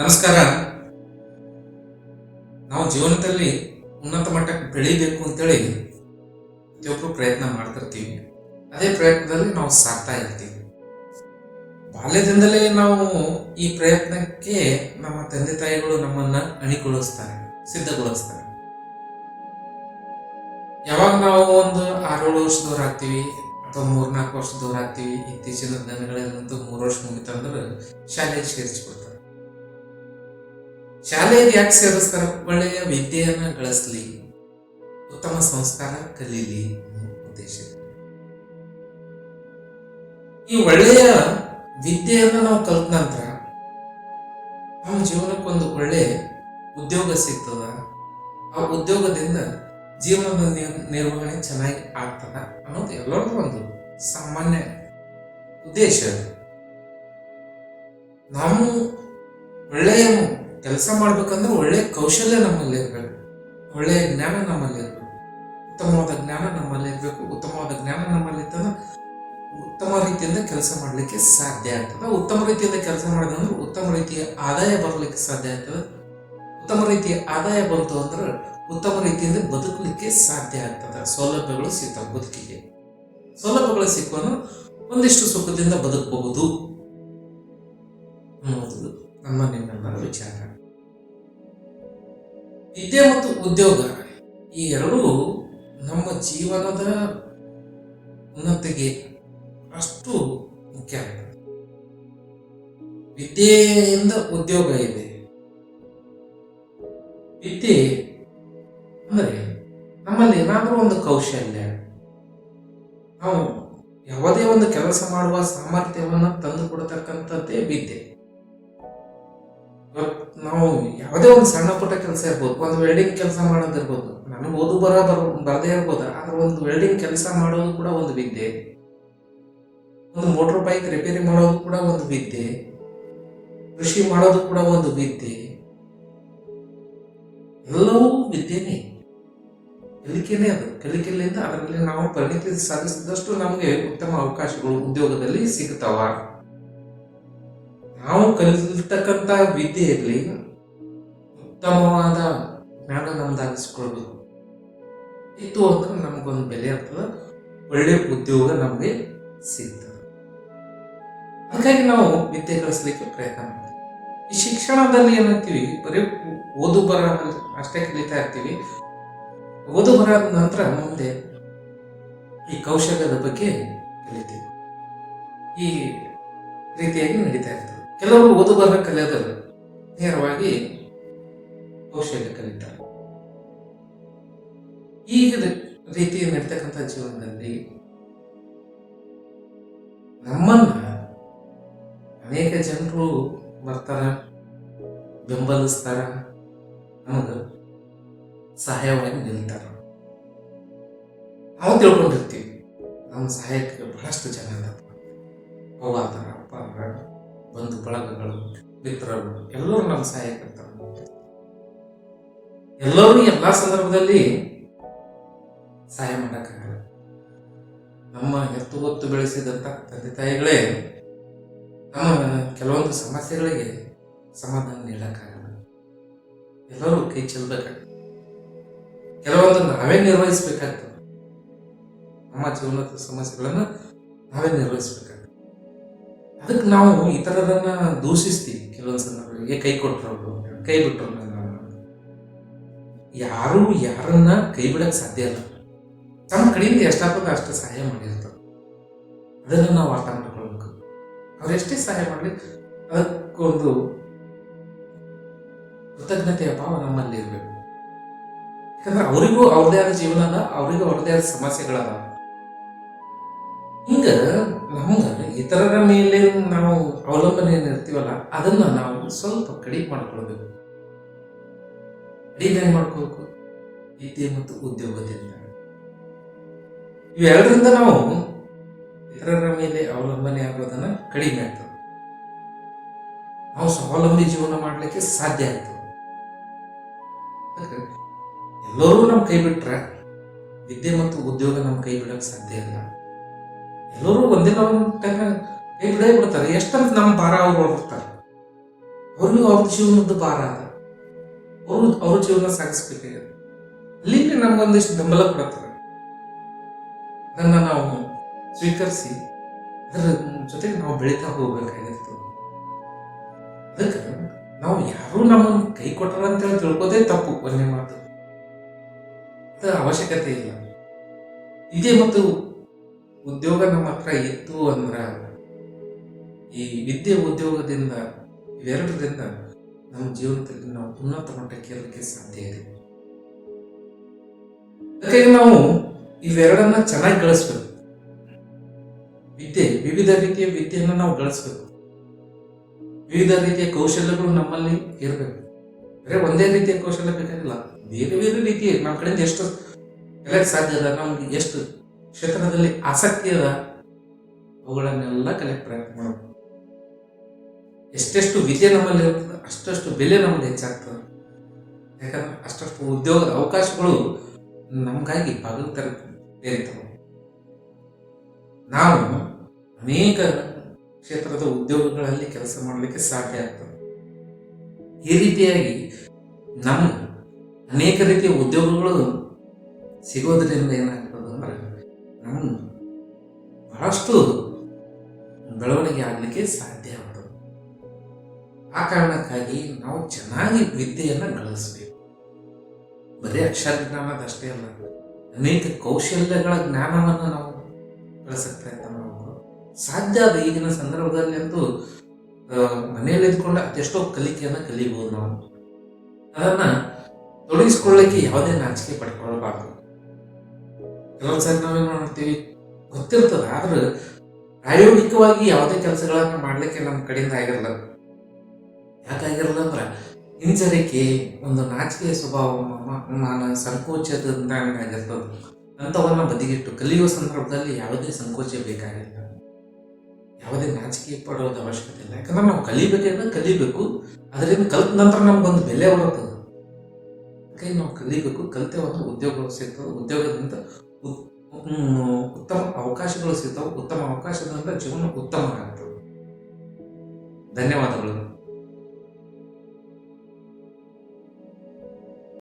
ನಮಸ್ಕಾರ. ನಾವು ಜೀವನದಲ್ಲಿ ಉನ್ನತ ಮಟ್ಟಕ್ಕೆ ಬೆಳಿಬೇಕು ಅಂತೇಳಿ ಪ್ರತಿಯೊಬ್ಬರು ಪ್ರಯತ್ನ ಮಾಡ್ತಿರ್ತೀವಿ. ಅದೇ ಪ್ರಯತ್ನದಲ್ಲಿ ನಾವು ಸಾಕ್ತಾ ಇರ್ತೀವಿ. ಬಾಲ್ಯದಿಂದಲೇ ನಾವು ಈ ಪ್ರಯತ್ನಕ್ಕೆ ನಮ್ಮ ತಂದೆ ತಾಯಿಗಳು ನಮ್ಮನ್ನ ಅಣಿಗೊಳಿಸ್ತಾರೆ, ಸಿದ್ಧಗೊಳಿಸ್ತಾರೆ. ಯಾವಾಗ ನಾವು ಒಂದು ಆರೇಳು ವರ್ಷ ದೂರ ಆಗ್ತೀವಿ, ಅಥವಾ ಮೂರ್ನಾಲ್ಕು ವರ್ಷ ದೂರ ಆಗ್ತೀವಿ, ಇತ್ತೀಚಿನ ದಿನಗಳಲ್ಲಂತೂ ಮೂರು ವರ್ಷ ಮುಗಿತಂದ್ರೆ ಶಾಲೆಗೆ ಸೇರಿಸ್ಬಿಡ್ತಾರೆ. ಶಾಲೆಗೆ ಯಾಕೆ ಸೇರಿಸ್ತಾರೆ? ಒಳ್ಳೆಯ ವಿದ್ಯೆಯನ್ನ ಗಳಿಸ್ಲಿ. ಉತ್ತಮ ಸಂಸ್ಕಾರ ಕಲೀಲಿ ಉದ್ದೇಶ ಈ ಒಳ್ಳೆಯ ವಿದ್ಯೆಯನ್ನ ನಾವು ಕಲ್ತ ನಂತರ ನಮ್ಮ ಜೀವನಕ್ಕೊಂದು ಒಳ್ಳೆ ಉದ್ಯೋಗ ಸಿಗ್ತದ? ಆ ಉದ್ಯೋಗದಿಂದ ಜೀವನದ ನಿರ್- ನಿರ್ವಹಣೆ ಚೆನ್ನಾಗಿ ಆಗ್ತದ ಅನ್ನೋದು ಎಲ್ಲರದ್ದು ಒಂದು ಸಾಮಾನ್ಯ ಉದ್ದೇಶ. ನಾವು ಒಳ್ಳೆಯ ಕೆಲಸ ಮಾಡ್ಬೇಕಂದ್ರೆ ಒಳ್ಳೆ ಕೌಶಲ್ಯ ನಮ್ಮಲ್ಲಿ ಇರಬೇಕು. ಒಳ್ಳೆಯ ಜ್ಞಾನ ನಮ್ಮಲ್ಲಿ ಇರಬೇಕು. ಉತ್ತಮವಾದ ಜ್ಞಾನ ನಮ್ಮಲ್ಲಿ ಇರಬೇಕು. ಉತ್ತಮವಾದ ಜ್ಞಾನ ನಮ್ಮಲ್ಲಿ ಇತ್ತಂದ್ರೆ ಉತ್ತಮ ರೀತಿಯಿಂದ ಕೆಲಸ ಮಾಡಲಿಕ್ಕೆ ಸಾಧ್ಯ ಆಗ್ತದೆ. ಉತ್ತಮ ರೀತಿಯಿಂದ ಕೆಲಸ ಮಾಡಿದ್ರೆ ಉತ್ತಮ ರೀತಿಯ ಆದಾಯ ಬರಲಿಕ್ಕೆ ಸಾಧ್ಯ ಆಗ್ತದೆ. ಉತ್ತಮ ರೀತಿಯ ಆದಾಯ ಬಂತು ಅಂದ್ರೆ ಉತ್ತಮ ರೀತಿಯಿಂದ ಬದುಕಲಿಕ್ಕೆ ಸಾಧ್ಯ ಆಗ್ತದೆ. ಸೌಲಭ್ಯಗಳು ಸಿಗ್ತವೆ ಬದುಕಿಗೆ. ಸೌಲಭ್ಯಗಳು ಸಿಕ್ಕೋನು ಒಂದಿಷ್ಟು ಸುಖದಿಂದ ಬದುಕಬಹುದು ಅನ್ನೋದು ನಮ್ಮ ನಿಮ್ಮೆಲ್ಲರ ವಿಚಾರ. ವಿದ್ಯೆ ಮತ್ತು ಉದ್ಯೋಗ. ಈ ಎರಡೂ ನಮ್ಮ ಜೀವನದ ಉನ್ನತಿಗೆ ಅಷ್ಟು ಮುಖ್ಯ ವಿದ್ಯೆಯಿಂದ ಉದ್ಯೋಗ ಇದೆ. ವಿದ್ಯೆ ಅಂದರೆ ನಮ್ಮಲ್ಲಿ ಏನಾದರೂ ಒಂದು ಕೌಶಲ್ಯ. ನಾವು ಯಾವುದೇ ಒಂದು ಕೆಲಸ ಮಾಡುವ ಸಾಮರ್ಥ್ಯವನ್ನು ತಂದು ಕೊಡತಕ್ಕಂಥದ್ದೇ ವಿದ್ಯೆ. ನಾವು ಯಾವುದೇ ಒಂದು ಸಣ್ಣ ಪುಟ್ಟ ಕೆಲಸ ಇರ್ಬೋದು, ಒಂದು ವೆಲ್ಡಿಂಗ್ ಕೆಲಸ ಮಾಡೋದಿರ್ಬೋದು ನನಗೆ ಓದು ಬರ ಬರ ಬರದೇ ಇರ್ಬೋದು, ಆದ್ರೆ ಒಂದು ವೆಲ್ಡಿಂಗ್ ಕೆಲಸ ಮಾಡೋದು ಕೂಡ ಒಂದು ವಿದ್ಯೆ. ಒಂದು ಮೋಟರ್ ಬೈಕ್ ರಿಪೇರಿ ಮಾಡೋದು ಕೂಡ ಒಂದು ವಿದ್ಯೆ. ಕೃಷಿ ಮಾಡೋದು ಕೂಡ ಒಂದು ವಿದ್ಯೆ. ಎಲ್ಲವೂ ವಿದ್ಯೆನೇ. ಕಲಿಕೆನೇ ಅದು. ಕಲಿಕೆಯಿಂದ ಅದರಲ್ಲಿ ನಾವು ಪರಿಣಿತಿ ಸಾಧಿಸಿದಷ್ಟು ನಮಗೆ ಉತ್ತಮ ಅವಕಾಶಗಳು ಉದ್ಯೋಗದಲ್ಲಿ ಸಿಗ್ತಾವ ನಾವು ಕಲಿತಕ್ಕಂಥ ವಿದ್ಯೆಯಲ್ಲಿ ಉತ್ತಮವಾದ ಜ್ಞಾನ ನಮ್ದಾಗಿಸ್ಕೊಳ್ಬೇಕು. ಇತ್ತು ಅಂದ್ರೆ ನಮಗೊಂದು ಬೆಲೆ ಆಗ್ತದೆ ಒಳ್ಳೆ ಉದ್ಯೋಗ ನಮಗೆ ಸಿಗ್ತದೆ. ಹಾಗಾಗಿ ನಾವು ವಿದ್ಯೆ ಕಲಿಸ್ಲಿಕ್ಕೆ ಪ್ರಯತ್ನ ಮಾಡ್ತೀವಿ. ಈ ಶಿಕ್ಷಣದಲ್ಲಿ ಏನಂತೀವಿ, ಬರೀ ಓದು ಬರ ಅಷ್ಟೇ ಕಲಿತಾ ಇರ್ತೀವಿ. ಓದು ಬರಾದ ನಂತರ ಮುಂದೆ ಈ ಕೌಶಲ್ಯದ ಬಗ್ಗೆ ಕಲಿತೀವಿ. ಈ ರೀತಿಯಾಗಿ ನಡೀತಾ ಇರ್ತದೆ. ಕೆಲವರು ಓದು ಬರಹ ಕಲಿಯೋದಲ್ಲ ನೇರವಾಗಿ ಕೌಶಲ್ಯ ಕಲಿತಾರೆ. ಈಗ ರೀತಿ ನಡೀತಕ್ಕಂಥ ಜೀವನದಲ್ಲಿ ನಮ್ಮನ್ನ ಅನೇಕ ಜನರು ಬರ್ತಾರ ಬೆಂಬಲಿಸ್ತಾರ, ನಮಗ ಸಹಾಯವಾಗಿ ನಿಲ್ತಾರ. ನಾವು ತಿಳ್ಕೊಂಡಿರ್ತೀವಿ, ನಮ್ಮ ಸಹಾಯಕ್ಕೆ ಬಹಳಷ್ಟು ಜನ ಹೋಗ್ತಾರ ಮಿತ್ರರು ಎಲ್ಲರೂ ನಮ್ಮ ಸಹಾಯಕರ್ತರು ಎಲ್ಲರೂ ಎಲ್ಲ ಸಂದರ್ಭದಲ್ಲಿ ಸಹಾಯ ಮಾಡೋಕ್ಕಾಗಲ್ಲ. ನಮ್ಮ ಎತ್ತು ಹೊತ್ತು ಬೆಳೆಸಿದಂತ ತಂದೆ ತಾಯಿಗಳೇ, ನಮ್ಮ ಕೆಲವೊಂದು ಸಮಸ್ಯೆಗಳಿಗೆ ಸಮಾಧಾನ ನೀಡಕ್ಕಾಗಲ್ಲ. ಎಲ್ಲರೂ ಕೈ ಚೆಲ್ಬೇಕಾಗ್ತದೆ. ಕೆಲವೊಂದು ನಾವೇ ನಿರ್ವಹಿಸ್ಬೇಕಾಗ್ತದೆ. ನಮ್ಮ ಜೀವನದ ಸಮಸ್ಯೆಗಳನ್ನು ನಾವೇ ನಿರ್ವಹಿಸ್ಬೇಕಾಗ್ತದೆ. ಅದಕ್ಕೆ ನಾವು ಇತರರನ್ನ ದೂಷಿಸ್ತೀವಿ ಕೆಲವೊಂದು ಸಂದರ್ಭಗಳಿಗೆ ಕೈ ಕೊಟ್ಟರು ಕೈ ಬಿಟ್ಟರು ಯಾರು ಯಾರನ್ನ ಕೈ ಬಿಡಕ್ ಸಾಧ್ಯ ಇಲ್ಲ. ತಮ್ಮ ಕಡೆಯಿಂದ ಎಷ್ಟಾಗ್ತದೆ ಅಷ್ಟು ಸಹಾಯ ಮಾಡಿರ್ತಾರೆ. ಅದನ್ನ ನಾವು ಅರ್ಥ ಮಾಡ್ಕೊಳ್ಬೇಕು ಅವ್ರು ಎಷ್ಟೇ ಸಹಾಯ ಮಾಡಲಿ, ಅದಕ್ಕೊಂದು ಕೃತಜ್ಞತೆಯ ಭಾವ ನಮ್ಮಲ್ಲಿ ಇರಬೇಕು. ಯಾಕಂದ್ರೆ ಅವರಿಗೂ ಅವ್ರದೇ ಆದ ಜೀವನ ಅದ ಅವರಿಗೂ ಅವ್ರದೇ ಆದ ಸಮಸ್ಯೆಗಳದ ಹಿಂಗ ನಮ್ಗ ಇತರರ ಮೇಲೆ ನಾವು ಅವಲಂಬನೆ ಇರ್ತೀವಲ್ಲ, ಅದನ್ನ ನಾವು ಸ್ವಲ್ಪ ಕಡಿಮೆ ಮಾಡ್ಕೊಳ್ಬೇಕು. ಕಡಿಮೆ ಮಾಡ್ಕೋಬೇಕು ವಿದ್ಯೆ ಮತ್ತು ಉದ್ಯೋಗದಿಂದ. ಇವೆರಡರಿಂದ ನಾವು ಇತರರ ಮೇಲೆ ಅವಲಂಬನೆ ಆಗೋದನ್ನ ಕಡಿಮೆ ಆಗ್ತದೆ. ನಾವು ಸ್ವಾವಲಂಬಿ ಜೀವನ ಮಾಡಲಿಕ್ಕೆ ಸಾಧ್ಯ ಆಯ್ತು ಎಲ್ಲರೂ ನಮ್ಮ ಕೈ ಬಿಟ್ರೆ ವಿದ್ಯೆ ಮತ್ತು ಉದ್ಯೋಗ ನಮ್ಮ ಕೈ ಬಿಡೋಕ್ಕೆ ಸಾಧ್ಯ ಇಲ್ಲ. ಎಲ್ಲರೂ ಒಂದೇ ಒಂದು ಟೈಮ್ ಬಿಡೇ ಬಿಡ್ತಾರೆ. ಎಷ್ಟಂತ ನಮ್ಮ ಭಾರ ಅವ್ರು ಹೊರಡ್ತಾರೆ ಅವ್ರಿಗೂ ಅವ್ರ ಜೀವನದ ಭಾರ ಅದ. ಅವರು ಅವ್ರ ಜೀವನ ಸಾಗಿಸ್ಬೇಕಾಗಿದೆ. ಅಲ್ಲಿಗೆ ನಮ್ಗೊಂದಿಷ್ಟು ಬೆಂಬಲ ಕೊಡ್ತಾರೆ ಅದನ್ನು ನಾವು ಸ್ವೀಕರಿಸಿ, ಅದರ ಜೊತೆಗೆ ನಾವು ಬೆಳೀತಾ ಹೋಗ್ಬೇಕಾಗಿತ್ತು. ಅದಕ್ಕೆ ನಾವು ಯಾರು ನಮ್ಮ ಕೈ ಕೊಟ್ಟರು ಅಂತೇಳಿ ತಿಳ್ಕೋದೇ ತಪ್ಪು, ಒಂದೇ ಮಾತು. ಅವಶ್ಯಕತೆ ಇಲ್ಲ. ಇದೇ ಮತ್ತು ಉದ್ಯೋಗ ನಮ್ಮ ಹತ್ರ ಇತ್ತು ಅಂದ್ರ ಈ ವಿದ್ಯೆ ಉದ್ಯೋಗದಿಂದ ಇವೆರಡರಿಂದ ನಮ್ಮ ಜೀವನದಲ್ಲಿ ನಾವು ಉನ್ನತ ಮಟ್ಟಕ್ಕೆ ಇರಲಿಕ್ಕೆ ಸಾಧ್ಯ ಇದೆ. ಅದಕ್ಕಾಗಿ ನಾವು ಇವೆರಡನ್ನ ಚೆನ್ನಾಗಿ ಗಳಿಸ್ಬೇಕು. ವಿದ್ಯೆ, ವಿವಿಧ ರೀತಿಯ ವಿದ್ಯೆಯನ್ನು ನಾವು ಗಳಿಸ್ಬೇಕು. ವಿವಿಧ ರೀತಿಯ ಕೌಶಲ್ಯಗಳು ನಮ್ಮಲ್ಲಿ ಇರಬೇಕು. ಅಂದರೆ ಒಂದೇ ರೀತಿಯ ಕೌಶಲ್ಯ ಬೇಕಾಗಿಲ್ಲ. ಬೇರೆ ಬೇರೆ ರೀತಿಯ ನಮ್ಮ ಕಡೆಯಿಂದ ಎಷ್ಟು ಕಲಿಯಕ್ಕೆ ಸಾಧ್ಯ ಅದ, ನಮ್ಗೆ ಎಷ್ಟು ಕ್ಷೇತ್ರದಲ್ಲಿ ಆಸಕ್ತಿ ಅದ, ಅವುಗಳನ್ನೆಲ್ಲ ಕಲಿಯಕ್ಕೆ ಪ್ರಯತ್ನ ಮಾಡಬೇಕು ಎಷ್ಟೆಷ್ಟು ವಿದ್ಯೆ ನಮ್ಮಲ್ಲಿ ಇರ್ತದೆ, ಅಷ್ಟಷ್ಟು ಬೆಲೆ ನಮ್ಮಲ್ಲಿ ಹೆಚ್ಚಾಗ್ತದೆ. ಯಾಕಂದ್ರೆ ಅಷ್ಟಷ್ಟು ಉದ್ಯೋಗದ ಅವಕಾಶಗಳು ನಮಗಾಗಿ ಬಾಗಿಲು ತರ ನಾವು ಅನೇಕ ಕ್ಷೇತ್ರದ ಉದ್ಯೋಗಗಳಲ್ಲಿ ಕೆಲಸ ಮಾಡಲಿಕ್ಕೆ ಸಾಧ್ಯ ಆಗ್ತದೆ. ಈ ರೀತಿಯಾಗಿ ನಮ್ಮ ಅನೇಕ ರೀತಿಯ ಉದ್ಯೋಗಗಳು ಸಿಗೋದ್ರಿಂದ ಏನಾಗ್ತದೆ? ಬಹಳಷ್ಟು ಬೆಳವಣಿಗೆ ಆಗಲಿಕ್ಕೆ ಸಾಧ್ಯ ಆಗ್ತದೆ ಆ ಕಾರಣಕ್ಕಾಗಿ ನಾವು ಚೆನ್ನಾಗಿ ವಿದ್ಯೆಯನ್ನು ಗಳಿಸ್ಬೇಕು ಬರೀ ಅಕ್ಷರ ಜ್ಞಾನದಷ್ಟೇ ಅಲ್ಲ, ಅನೇಕ ಕೌಶಲ್ಯಗಳ ಜ್ಞಾನವನ್ನು ನಾವು ಪ್ರಯತ್ನ ಮಾಡಬೇಕು ಸಾಧ್ಯ ಆದ ಈಗಿನ ಸಂದರ್ಭದಲ್ಲಿ ಅಂತೂ ಮನೆಯಲ್ಲಿ ಇದ್ಕೊಂಡು ಅದೆಷ್ಟೋ ಕಲಿಕೆಯನ್ನು ಕಲಿಬಹುದು ನಾವು. ಅದನ್ನು ತೊಡಗಿಸ್ಕೊಳ್ಳಿಕ್ಕೆ ಯಾವುದೇ ನಾಚಿಕೆ ಪಡ್ಕೊಳ್ಬಾರ್ದು. ಕೆಲವೊಂದು ಸಾರಿ ನಾವೇನು ಮಾಡ್ತೀವಿ? ಗೊತ್ತಿರ್ತದೆ, ಆದ್ರೆ ಪ್ರಾಯೋಗಿಕವಾಗಿ ಯಾವುದೇ ಕೆಲಸಗಳನ್ನ ಮಾಡ್ಲಿಕ್ಕೆ ನಮ್ಮ ಕಡೆಯಿಂದ ಆಗಿರಲ್ಲ. ಯಾಕಾಗಿರಲ್ಲ ಅಂದ್ರೆ ಹಿಂಜರಿಕೆ, ಒಂದು ನಾಚಿಕೆ ಸ್ವಭಾವ ಮಾನ ಸಂಕೋಚದಿಂದ ಆಗಿರ್ತದೆ. ಅಂಥವನ್ನ ಬದಿಗಿಟ್ಟು ಕಲಿಯುವ ಸಂದರ್ಭದಲ್ಲಿ ಯಾವುದೇ ಸಂಕೋಚ ಬೇಕಾಗಿಲ್ಲ. ಯಾವುದೇ ನಾಚಿಕೆ ಪಡೋದು ಅವಶ್ಯಕತೆ ಇಲ್ಲ. ಯಾಕಂದ್ರೆ ನಾವು ಕಲಿಬೇಕಂದ್ರೆ ಕಲಿಬೇಕು ಅದರಿಂದ ಕಲ್ತ ನಂತರ ನಮ್ಗೊಂದು ಬೆಲೆ ಬರುತ್ತದೆ ನಾವು ಕಲಿಬೇಕು, ಕಲಿತೆ ಒಂದು ಉದ್ಯೋಗ ಸಿಗ್ತದೆ, ಉದ್ಯೋಗದಿಂದ ಉತ್ತಮ ಅವಕಾಶಗಳು ಸಿಗ್ತಾವೆ ಉತ್ತಮ ಅವಕಾಶದಿಂದ ಜೀವನ ಉತ್ತಮ ಆಗ್ತದೆ ಧನ್ಯವಾದಗಳು.